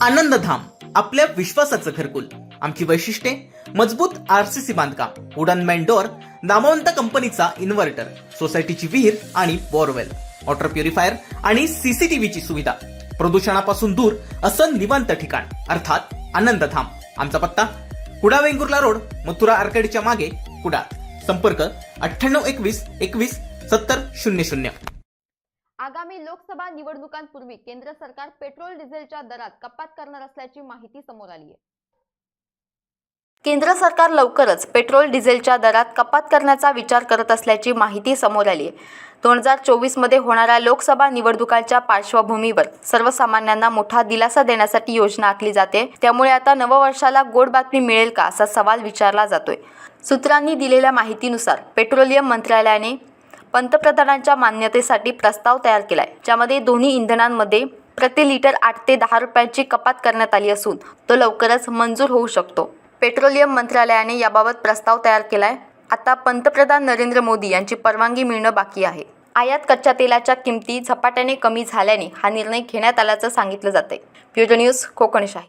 आनंदधाम आपल्या विश्वासाचं घरकुल. आमची वैशिष्ट्ये मजबूत आरसीसी बांधकाम उडन मॅन डोर नामवंत कंपनीचा इन्व्हर्टर सोसायटीची विहीर आणि बोरवेल वॉटर प्युरिफायर आणि सीसीटीव्हीची सुविधा. प्रदूषणापासून दूर असं निवांत ठिकाण अर्थात आनंदधाम. आमचा पत्ता कुडा वेंगुर्ला रोड मथुरा आर्केडच्या मागे कुडा संपर्क अठ्ठ्याण्णव एकवीस एकवीस सत्तर शून्य शून्य. आगामी लोकसभा निवडणुकांपूर्वी केंद्र सरकार पेट्रोल डिझेलच्या दरात कपात करणार असल्याची माहिती समोर आली आहे केंद्र सरकार लवकरच पेट्रोल डिझेलच्या दरात कपात करण्याचा विचार करत असल्याची माहिती समोर आली आहे दोन हजार चोवीसमध्ये होणाऱ्या लोकसभा निवडणुकांच्या पार्श्वभूमीवर सर्वसामान्यांना मोठा दिलासा देण्यासाठी योजना आखली जाते. त्यामुळे आता नववर्षाला गोड बातमी मिळेल का असा सवाल विचारला जातोय. सूत्रांनी दिलेल्या माहितीनुसार पेट्रोलियम मंत्रालयाने पंतप्रधानांच्या मान्यतेसाठी प्रस्ताव तयार केलाय ज्यामध्ये दोन्ही इंधनांमध्ये प्रति लिटर आठ ते दहा रुपयांची कपात करण्यात आली असून तो लवकरच मंजूर होऊ शकतो. पेट्रोलियम मंत्रालयाने याबाबत प्रस्ताव तयार केलाय. आता पंतप्रधान नरेंद्र मोदी यांची परवानगी मिळणं बाकी आहे. आयात कच्च्या तेलाच्या किमती झपाट्याने कमी झाल्याने हा निर्णय घेण्यात आल्याचं सांगितलं जाते ब्युरो न्यूज कोकणशाही.